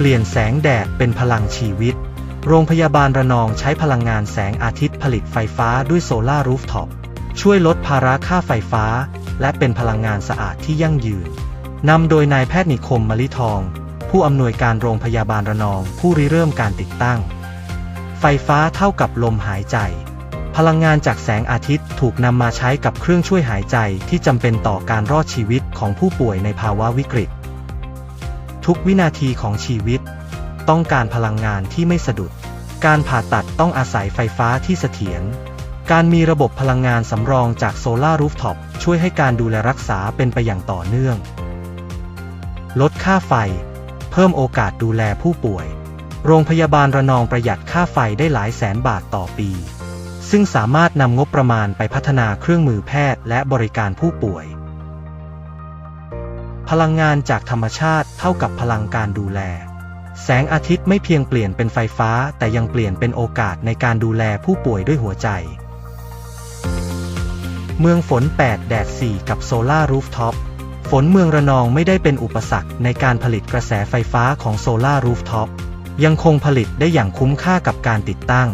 เปลี่ยนแสงแดดเป็นพลังชีวิต โรงพยาบาลระนองใช้พลังงานแสงอาทิตย์ผลิตไฟฟ้าด้วยโซลาร์รูฟท็อป ช่วยลดภาระค่าไฟฟ้า และเป็นพลังงานสะอาดที่ยั่งยืน นำโดยนายแพทย์นิคมมลิทอง ผู้อำนวยการโรงพยาบาลระนองผู้ริเริ่มการติดตั้ง ไฟฟ้าเท่ากับลมหายใจ พลังงานจากแสงอาทิตย์ถูกนำมาใช้กับเครื่องช่วยหายใจที่จำเป็นต่อการรอดชีวิตของผู้ป่วยในภาวะวิกฤต ทุกวินาทีของชีวิต ต้องการพลังงานที่ไม่สะดุด การผ่าตัดต้องอาศัยไฟฟ้าที่เสถียร การมีระบบพลังงานสำรองจากโซลาร์รูฟท็อปช่วยให้การดูแลรักษาเป็นไปอย่างต่อเนื่อง ลดค่าไฟ เพิ่มโอกาสดูแลผู้ป่วย โรงพยาบาลระนองประหยัดค่าไฟได้หลายแสนบาทต่อปี ซึ่งสามารถนำงบประมาณไปพัฒนาเครื่องมือแพทย์และบริการผู้ป่วย พลังงานจากธรรมชาติเท่ากับพลังการดูแล แสงอาทิตย์ไม่เพียงเปลี่ยนเป็นไฟฟ้าแต่ยังเปลี่ยนเป็นโอกาสในการดูแลผู้ป่วยด้วยหัวใจ เมืองฝน 8 แดด 4 กับโซลารูฟท็อป ฝนเมืองระนองไม่ได้เป็นอุปสรรคในการผลิตกระแสไฟฟ้าของโซลารูฟท็อปยังคงผลิตได้อย่างคุ้มค่ากับการติดตั้ง